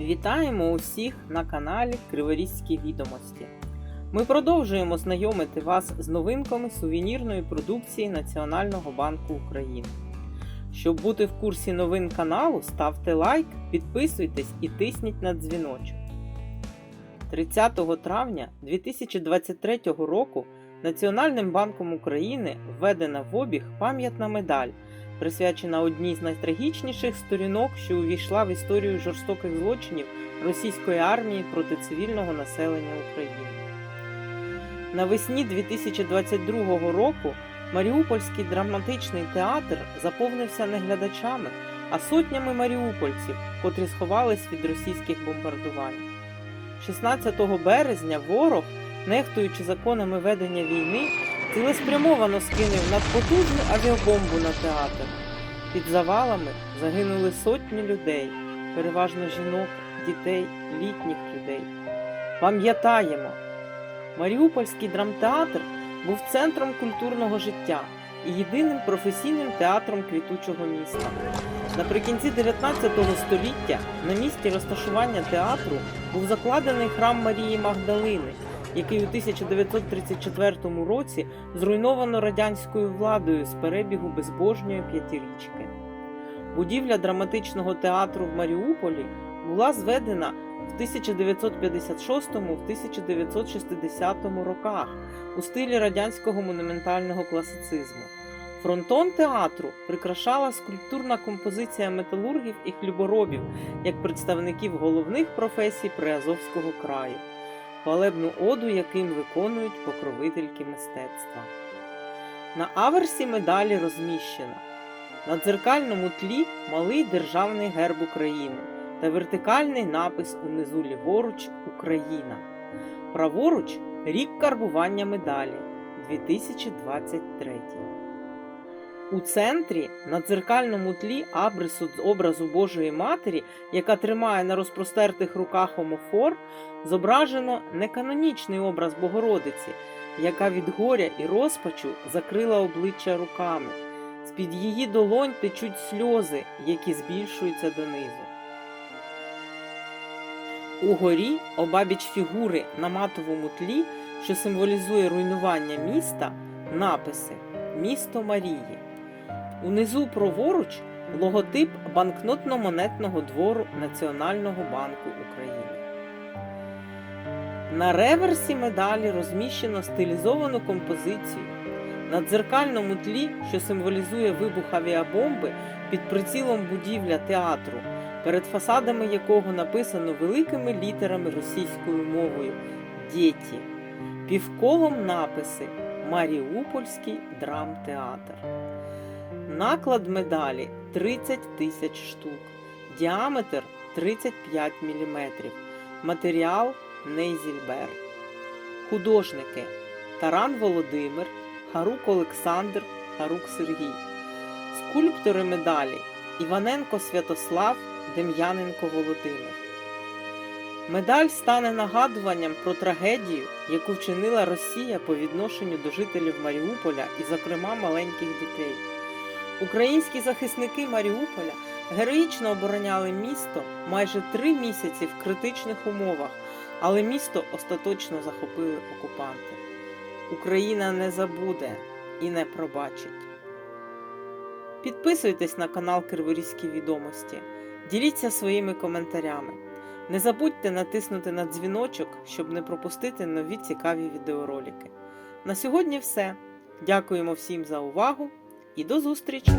Вітаємо усіх на каналі Криворізькі відомості. Ми продовжуємо знайомити вас з новинками сувенірної продукції Національного банку України. Щоб бути в курсі новин каналу, ставте лайк, підписуйтесь і тисніть на дзвіночок. 30 травня 2023 року Національним банком України введена в обіг пам'ятна медаль, присвячена одній з найтрагічніших сторінок, що увійшла в історію жорстоких злочинів російської армії проти цивільного населення України. Навесні 2022 року Маріупольський драматичний театр заповнився не глядачами, а сотнями маріупольців, котрі сховались від російських бомбардувань. 16 березня ворог, нехтуючи законами ведення війни, цілеспрямовано скинув надпотужну авіабомбу на театр. Під завалами загинули сотні людей, переважно жінок, дітей, літніх людей. Пам'ятаємо, Маріупольський драмтеатр був центром культурного життя і єдиним професійним театром квітучого міста. Наприкінці 19 століття на місці розташування театру був закладений храм Марії Магдалини, який у 1934 році зруйновано радянською владою з перебігу безбожньої п'ятирічки. Будівля драматичного театру в Маріуполі була зведена в 1956-1960 роках у стилі радянського монументального класицизму. Фронтон театру прикрашала скульптурна композиція металургів і хліборобів як представників головних професій Приазовського краю, хвалебну оду, яким виконують покровительки мистецтва. На аверсі медалі розміщено на дзеркальному тлі малий державний герб України та вертикальний напис унизу ліворуч Україна. Праворуч рік карбування медалі 2023. У центрі на дзеркальному тлі абрису з образу Божої Матері, яка тримає на розпростертих руках омофор, зображено неканонічний образ Богородиці, яка від горя і розпачу закрила обличчя руками. З-під її долонь течуть сльози, які збільшуються донизу. Угорі обабіч фігури на матовому тлі, що символізує руйнування міста, написи Місто Марії. Унизу праворуч логотип банкнотно-монетного двору Національного банку України. На реверсі медалі розміщено стилізовану композицію. На дзеркальному тлі, що символізує вибух авіабомби під прицілом будівля театру, перед фасадами якого написано великими літерами російською мовою Діті. Півколом написи Маріупольський драмтеатр. Наклад медалі 30 тисяч штук, діаметр 35 мм, матеріал Нейзільбер. Художники Таран Володимир, Харук Олександр, Харук Сергій. Скульптори медалі Іваненко Святослав, Дем'яненко Володимир. Медаль стане нагадуванням про трагедію, яку вчинила Росія по відношенню до жителів Маріуполя і, зокрема, маленьких дітей. Українські захисники Маріуполя героїчно обороняли місто майже три місяці в критичних умовах, але місто остаточно захопили окупанти. Україна не забуде і не пробачить. Підписуйтесь на канал Криворізькі відомості, діліться своїми коментарями. Не забудьте натиснути на дзвіночок, щоб не пропустити нові цікаві відеоролики. На сьогодні все. Дякуємо всім за увагу і до зустрічі!